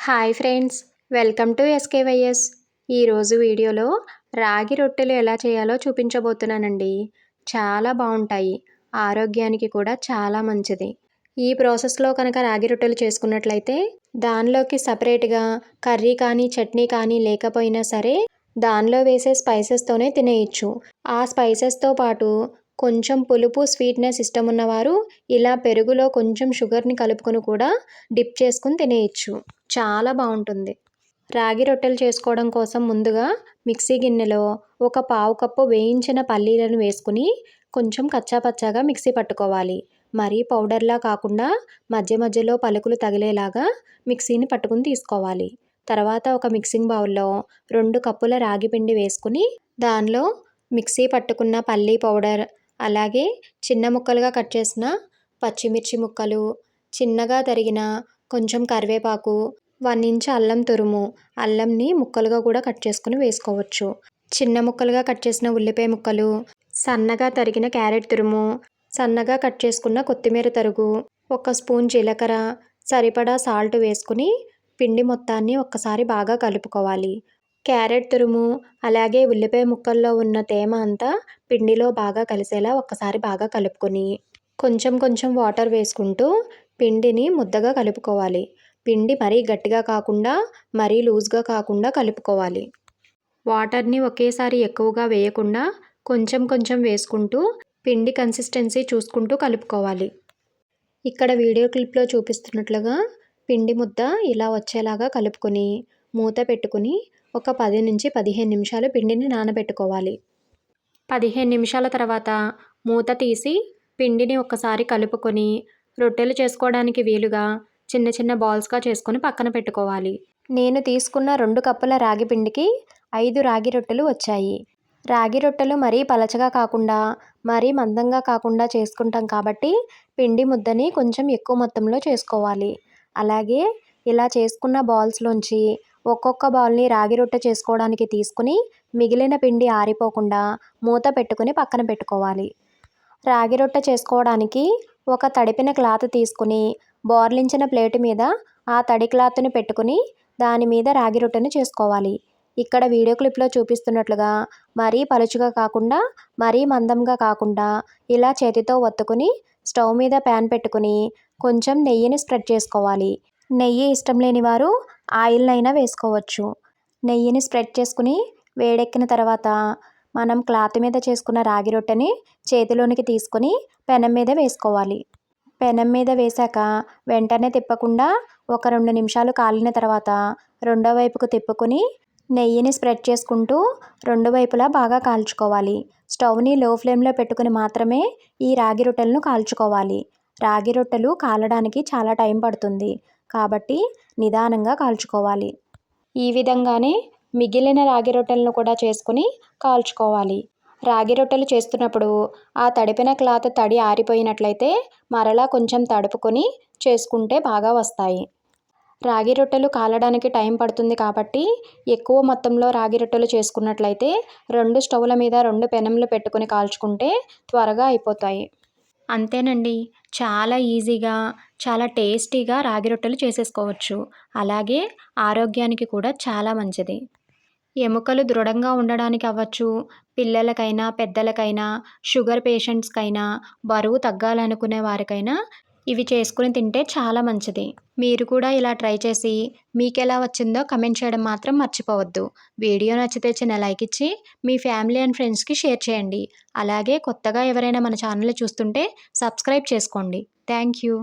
Hi friends welcome to SKYS. ఈరోజు వీడియోలో రాగి రొట్టెలు ఎలా చేయాలో చూపించబోతున్నానండి. చాలా బాగుంటాయి ఆరోగ్యానికి కూడా చాలా మంచిది. ఈ ప్రాసెస్లో కనుక రాగి రొట్టెలు చేసుకున్నట్లయితే దానిలోకి సపరేట్గా కర్రీ కానీ చట్నీ కానీ లేకపోయినా సరే దానిలో వేసే స్పైసెస్తోనే తినేయచ్చు. ఆ స్పైసెస్తో పాటు కొంచెం పులుపు స్వీట్నెస్ ఇష్టం ఉన్నవారు ఇలా పెరుగులో కొంచెం షుగర్ని కలుపుకొని కూడా డిప్ చేసుకుని తినేయచ్చు. చాలా బాగుంటుంది. రాగి రొట్టెలు చేసుకోవడం కోసం ముందుగా మిక్సీ గిన్నెలో ఒక పావు కప్పు వేయించిన పల్లీలను వేసుకుని కొంచెం కచ్చాపచ్చాగా మిక్సీ పట్టుకోవాలి. మరీ పౌడర్లా కాకుండా మధ్య మధ్యలో పలుకులు తగిలేలాగా మిక్సీని పట్టుకుని తీసుకోవాలి. తర్వాత ఒక మిక్సింగ్ బౌల్లో రెండు కప్పుల రాగి పిండి వేసుకుని దానిలో మిక్సీ పట్టుకున్న పల్లీ పౌడర్ అలాగే చిన్న ముక్కలుగా కట్ చేసిన పచ్చిమిర్చి ముక్కలు చిన్నగా తరిగిన కొంచెం కరివేపాకు వన్ ఇంచ్ అల్లం తురుము అల్లంని ముక్కలుగా కూడా కట్ చేసుకుని వేసుకోవచ్చు. చిన్న ముక్కలుగా కట్ చేసిన ఉల్లిపాయ ముక్కలు సన్నగా తరిగిన క్యారెట్ తురుము సన్నగా కట్ చేసుకున్న కొత్తిమీర తరుగు ఒక స్పూన్ జీలకర్ర సరిపడా సాల్ట్ వేసుకుని పిండి మొత్తాన్ని ఒక్కసారి బాగా కలుపుకోవాలి. క్యారెట్ తురుము అలాగే ఉల్లిపాయ ముక్కల్లో ఉన్న తేమ అంతా పిండిలో బాగా కలిసేలా ఒక్కసారి బాగా కలుపుకొని కొంచెం కొంచెం వాటర్ వేసుకుంటూ పిండిని ముద్దగా కలుపుకోవాలి. పిండి మరీ గట్టిగా కాకుండా మరీ లూజ్గా కాకుండా కలుపుకోవాలి. వాటర్ని ఒకేసారి ఎక్కువగా వేయకుండా కొంచెం కొంచెం వేసుకుంటూ పిండి కన్సిస్టెన్సీ చూసుకుంటూ కలుపుకోవాలి. ఇక్కడ వీడియో క్లిప్లో చూపిస్తున్నట్లుగా పిండి ముద్ద ఇలా వచ్చేలాగా కలుపుకొని మూత పెట్టుకుని ఒక పది నుంచి పదిహేను నిమిషాలు పిండిని నానబెట్టుకోవాలి. పదిహేను నిమిషాల తర్వాత మూత తీసి పిండిని ఒకసారి కలుపుకొని రొట్టెలు చేసుకోవడానికి వీలుగా చిన్న చిన్న బాల్స్గా చేసుకొని పక్కన పెట్టుకోవాలి. నేను తీసుకున్న రెండు కప్పుల రాగి పిండికి ఐదు రాగి రొట్టెలు వచ్చాయి. రాగి రొట్టెలు మరీ పలచగా కాకుండా మరీ మందంగా కాకుండా చేసుకుంటాం కాబట్టి పిండి ముద్దని కొంచెం ఎక్కువ మొత్తంలో చేసుకోవాలి. అలాగే ఇలా చేసుకున్న బాల్స్లోంచి ఒక్కొక్క బౌల్ని రాగి రొట్టె చేసుకోవడానికి తీసుకుని మిగిలిన పిండి ఆరిపోకుండా మూత పెట్టుకుని పక్కన పెట్టుకోవాలి. రాగి రొట్టె చేసుకోవడానికి ఒక తడిపిన క్లాత్ తీసుకుని బోర్లించిన ప్లేటు మీద ఆ తడి క్లాత్ని పెట్టుకుని దాని మీద రాగి రొట్టెను చేసుకోవాలి. ఇక్కడ వీడియో క్లిప్లో చూపిస్తున్నట్లుగా మరీ పలుచుగా కాకుండా మరీ మందంగా కాకుండా ఇలా చేతితో ఒత్తుకుని స్టవ్ మీద ప్యాన్ పెట్టుకుని కొంచెం నెయ్యిని స్ప్రెడ్ చేసుకోవాలి. నెయ్యి ఇష్టం లేని వారు ఆయిల్నైనా వేసుకోవచ్చు. నెయ్యిని స్ప్రెడ్ చేసుకుని వేడెక్కిన తర్వాత మనం క్లాత్ మీద చేసుకున్న రాగి రొట్టెని చేతిలోనికి తీసుకొని పెనం మీద వేసుకోవాలి. పెనం మీద వేశాక వెంటనే తిప్పకుండా ఒక రెండు నిమిషాలు కాలిన తర్వాత రెండో వైపుకు తిప్పుకొని నెయ్యిని స్ప్రెడ్ చేసుకుంటూ రెండు వైపులా బాగా కాల్చుకోవాలి. స్టవ్ని లో ఫ్లేమ్లో పెట్టుకుని మాత్రమే ఈ రాగి రొట్టెలను కాల్చుకోవాలి. రాగి రొట్టెలు కాలడానికి చాలా టైం పడుతుంది. కాబట్టి నిదానంగా కాల్చుకోవాలి. ఈ విధంగానే మిగిలిన రాగి రొట్టెలను కూడా చేసుకుని కాల్చుకోవాలి. రాగి రొట్టెలు చేస్తున్నప్పుడు ఆ తడిపిన క్లాత్ తడి ఆరిపోయినట్లయితే మరలా కొంచెం తడుపుకొని చేసుకుంటే బాగా వస్తాయి. రాగి రొట్టెలు కాలడానికి టైం పడుతుంది కాబట్టి ఎక్కువ మొత్తంలో రాగి రొట్టెలు చేసుకున్నట్లయితే రెండు స్టవ్ల మీద రెండు పెనంలు పెట్టుకుని కాల్చుకుంటే త్వరగా అయిపోతాయి. అంతేనండి. చాలా ఈజీగా చాలా టేస్టీగా రాగి రొట్టెలు చేసేసుకోవచ్చు. అలాగే ఆరోగ్యానికి కూడా చాలా మంచిది. ఎముకలు దృఢంగా ఉండడానికి అవ్వచ్చు. పిల్లలకైనా పెద్దలకైనా షుగర్ పేషెంట్స్కైనా బరువు తగ్గాలనుకునే వారికైనా ఇవి చేసుకుని తింటే చాలా మంచిది. మీరు కూడా ఇలా ట్రై చేసి మీకు ఎలా వచ్చిందో కమెంట్ చేయడం మాత్రం మర్చిపోవద్దు. వీడియో నచ్చితే చిన్న లైక్ ఇచ్చి మీ ఫ్యామిలీ అండ్ ఫ్రెండ్స్కి షేర్ చేయండి. అలాగే కొత్తగా ఎవరైనా మన ఛానల్ చూస్తుంటే సబ్స్క్రైబ్ చేసుకోండి. Thank you.